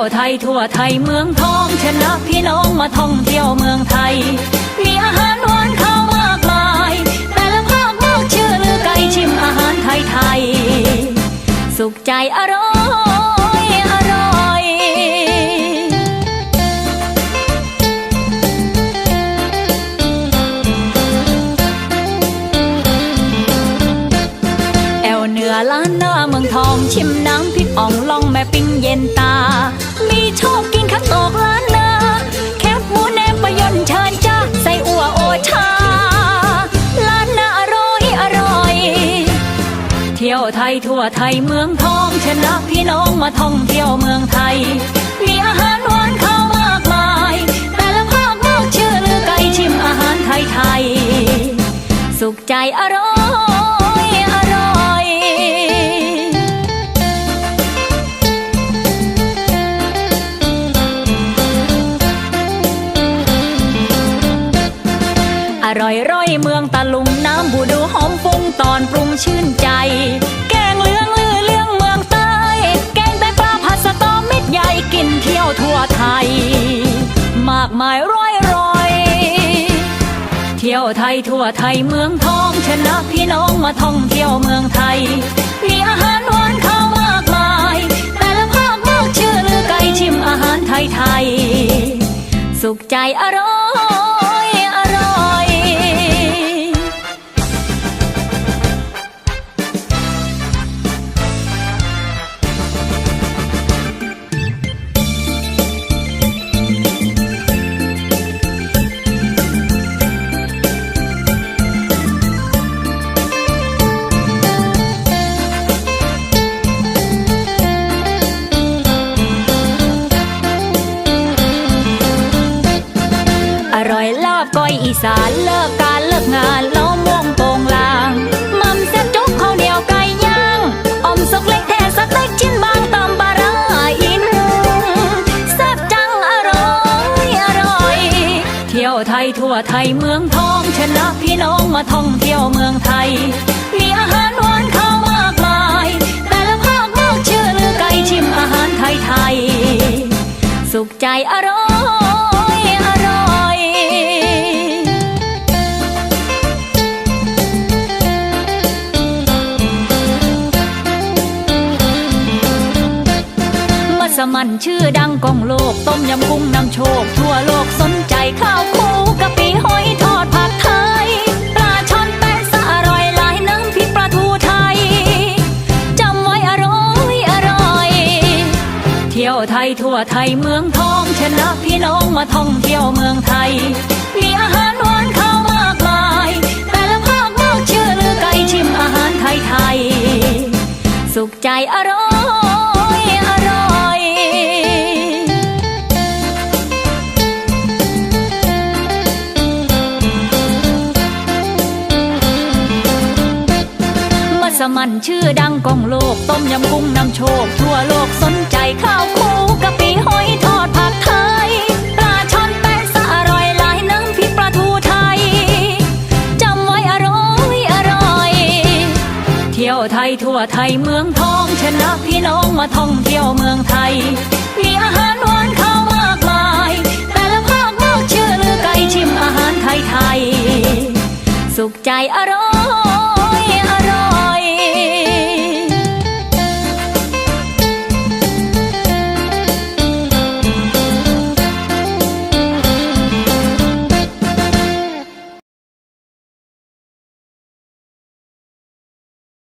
ยวไทยทั่วไทยเมืองทองชนะพี่น้องมาท่องเที่ยวเมืองไทย มีอาหารหวานข้าวมากมาย แต่ละภาคมากชื่อลือไก่ชิมอาหารไทยไทยๆสุขใจอร่อยอร่อย แอวเหนือล้านนา ทองชิมน้ำพริกอ่องล่องแม่ปิ้งเย็นตา มีโชคกินข้าวตอกล้านนาแคบหมูแนมปะยนเชิญจ้าใส่อัวโอชา ล้านนาอร่อยอร่อย เที่ยวไทยทั่วไทยเมืองทองชนะพี่น้องมาท่องเที่ยวเมืองไทย มีอาหารหวานข้าวมากมาย แต่ละภาคมากชื่อลือไก่ชิมอาหารไทยไทย สุขใจอร่อย ร่อยร่อยเมืองตะลุงน้ำบูดูหอมฟุ้งตอนปรุงชื่นใจ แกงเลืองลือเรื่องเมืองใต้แกงไตปลาผัดสตอเม็ดใหญ่กินเที่ยวทั่วไทย มากมายร้อยร้อย เที่ยวไทยทั่วไทยเมืองทองชนะพี่น้องมาท่องเที่ยวเมืองไทย มีอาหารหวานข้าวมากมาย แต่ละภาคมากชื่อลือไก่ชิมอาหารไทยไทยสุขใจอร่อย ก้อยอีสานเลิกการเลิกงานล้อมวงโปงลางมัมแซ่บจุกข้าวเหนียวไก่ย่างอมสกเล็กแท้สเต็กชิ้นบางตำปลาราอินแซ่บจังอร่อยอร่อย เที่ยวไทยทั่วไทยเมืองทองชนะพี่น้องมาท่องเที่ยวเมืองไทย มีอาหารหวานข้าวมากมาย แต่ละภาคมากชื่อลือไก่ชิมอาหารไทยไทยสุขใจอร่อย สมันชื่อดังกองโลก ต้มยำกุ้งนำโชค ทั่วโลกสนใจข้าวคู่กะปิหอยทอดผัดไทย ปลาช่อนแป้งสะอร่อยหลายน้ำพริกปลาทูไทย จำไว้อร่อยอร่อย เที่ยวไทยทั่วไทยเมืองทองชนะพี่น้องมาท่องเที่ยวเมืองไทย มีอาหารหวานข้าวมากมาย แต่ละภาคมากชื่อลือไก่ชิมอาหารไทยไทย สุขใจอร่อย อมวงโปงลางมัมแซ่บจกข้าวเหนียวไก่ย่างออมสกเล็กแท้สเต็กชิ้นบางตำปลาร้าอินแซ่บจังอร่อยอร่อยเที่ยวไทยทั่วไทยเมืองทองชนะพี่น้องมาท่องเที่ยวเมืองไทยมีอาหารหวานข้าวมากมายแต่ละภาคมากชื่อลือไก่ชิมอาหารไทยไทยๆสุขใจอร่อยอร่อยมัสมั่นชื่อดังกองโลก ต้มยำกุ้งนำโชค ทั่วโลกสนใจข้าวคู่กะปิหอยทอดผัดไทยปลาช่อนแป้งสะอร่อยหลายน้ำพริกปลาทูไทยจำไว้อร่อยอร่อย เที่ยวไทยทั่วไทยเมืองทองชนะพี่น้องมาท่องเที่ยวเมืองไทย มีอาหารหวานข้าวมากมาย แต่ละภาคมากชื่อลือไก่ชิมอาหารไทยไทยสุขใจอร่อย